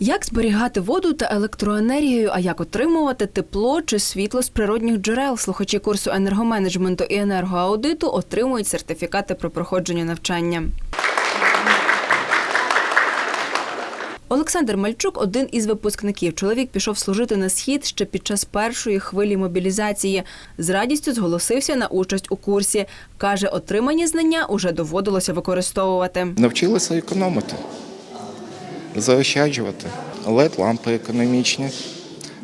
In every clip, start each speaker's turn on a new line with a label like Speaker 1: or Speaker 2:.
Speaker 1: Як зберігати воду та електроенергію, а як отримувати тепло чи світло з природних джерел? Слухачі курсу енергоменеджменту і енергоаудиту отримують сертифікати про проходження навчання. Олександр Мальчук один із випускників. Чоловік пішов служити на схід ще під час першої хвилі мобілізації. З радістю зголосився на участь у курсі. Каже, отримані знання уже доводилося використовувати.
Speaker 2: Навчилися економити, заощаджувати. led лампи економічні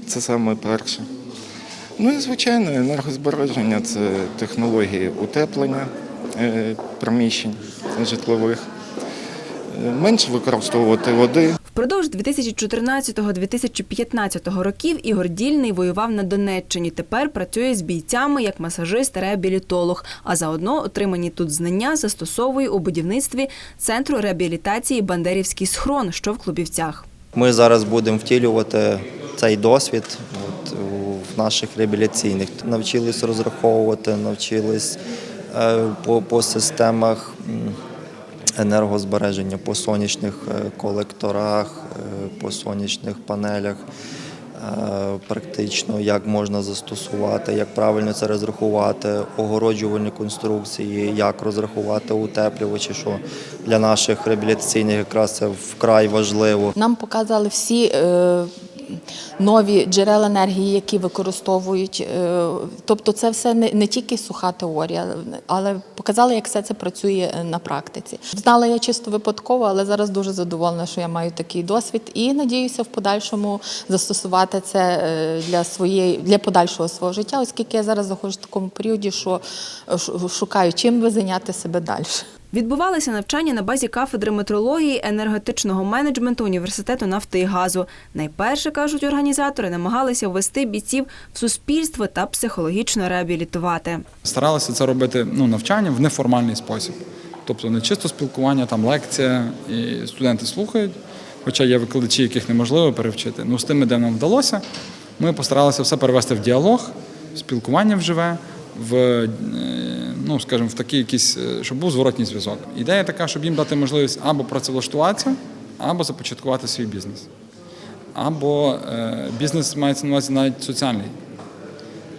Speaker 2: це саме перше. Ну і звичайно, енергозбереження це технології утеплення е, приміщень житлових, Е, менше використовувати води.
Speaker 1: Впродовж 2014-2015 років Ігор Дільний воював на Донеччині. Тепер працює з бійцями як масажист-реабілітолог, А заодно отримані тут знання застосовує у будівництві центру реабілітації Бандерівський схрон, що в Клубівцях.
Speaker 3: Ми зараз будемо втілювати цей досвід в наших реабілітаційних. Навчились розраховувати, навчились е, по, по системах енергозбереження, по сонячних е, колекторах, е, по сонячних панелях. е, Практично як можна застосувати, як правильно це розрахувати, огороджувальні конструкції, як розрахувати утеплювачі, що для наших реабілітаційних якраз це вкрай важливо.
Speaker 4: Нам показали всі нові джерела енергії, які використовують. Е, тобто, це все не, не тільки суха теорія, але показали, як все це працює на практиці. Знала я чисто випадково, але зараз дуже задоволена, що я маю такий досвід, і надіюся в подальшому застосувати це е, для своєї для подальшого свого життя, оскільки я зараз знаходжусь в такому періоді, що е, шукаю чим би зайняти себе далі.
Speaker 1: Відбувалися навчання на базі кафедри метрології енергетичного менеджменту університету нафти і газу. Найперше кажуть організатори, намагалися ввести бійців в суспільство та психологічно реабілітувати.
Speaker 5: Старалися це робити ну, навчання в неформальний спосіб. Тобто не чисто спілкування, там лекція, і студенти слухають, хоча є викладачі, яких неможливо перевчити. Ну, з тими, де нам вдалося, ми постаралися все перевести в діалог, в спілкування вживе, в, е, ну, скажімо, в такий якийсь, е, щоб був зворотній зв'язок. Ідея така, щоб їм дати можливість або працевлаштуватися, або започаткувати свій бізнес. Або е, бізнес мається на увазі навіть соціальний.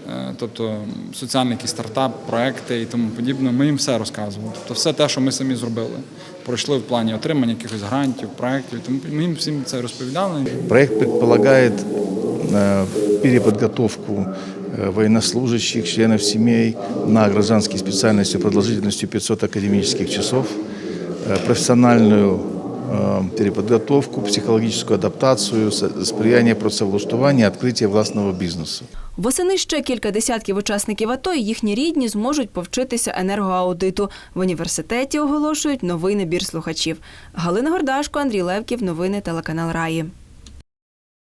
Speaker 5: Е, Тобто соціальний якийсь стартап, проекти і тому подібне. Ми їм все розказували. Тобто все те, що ми самі зробили. Пройшли в плані отримання якихось грантів, проєктів. Тому ми їм всім це розповідали.
Speaker 6: Проект предполагает э, переподготовку военнослужащих, членов семей на гражданские специальности продолжительностью 500 академических часов, э, профессиональную э, переподготовку, психологическую адаптацию, с- сприяние працевлаштування, открытие власного бизнеса.
Speaker 1: Восени ще кілька десятків учасників АТО і їхні рідні зможуть повчитися енергоаудиту. В університеті оголошують новий набір слухачів. Галина Гордашко, Андрій Левків. Новини телеканал Раї.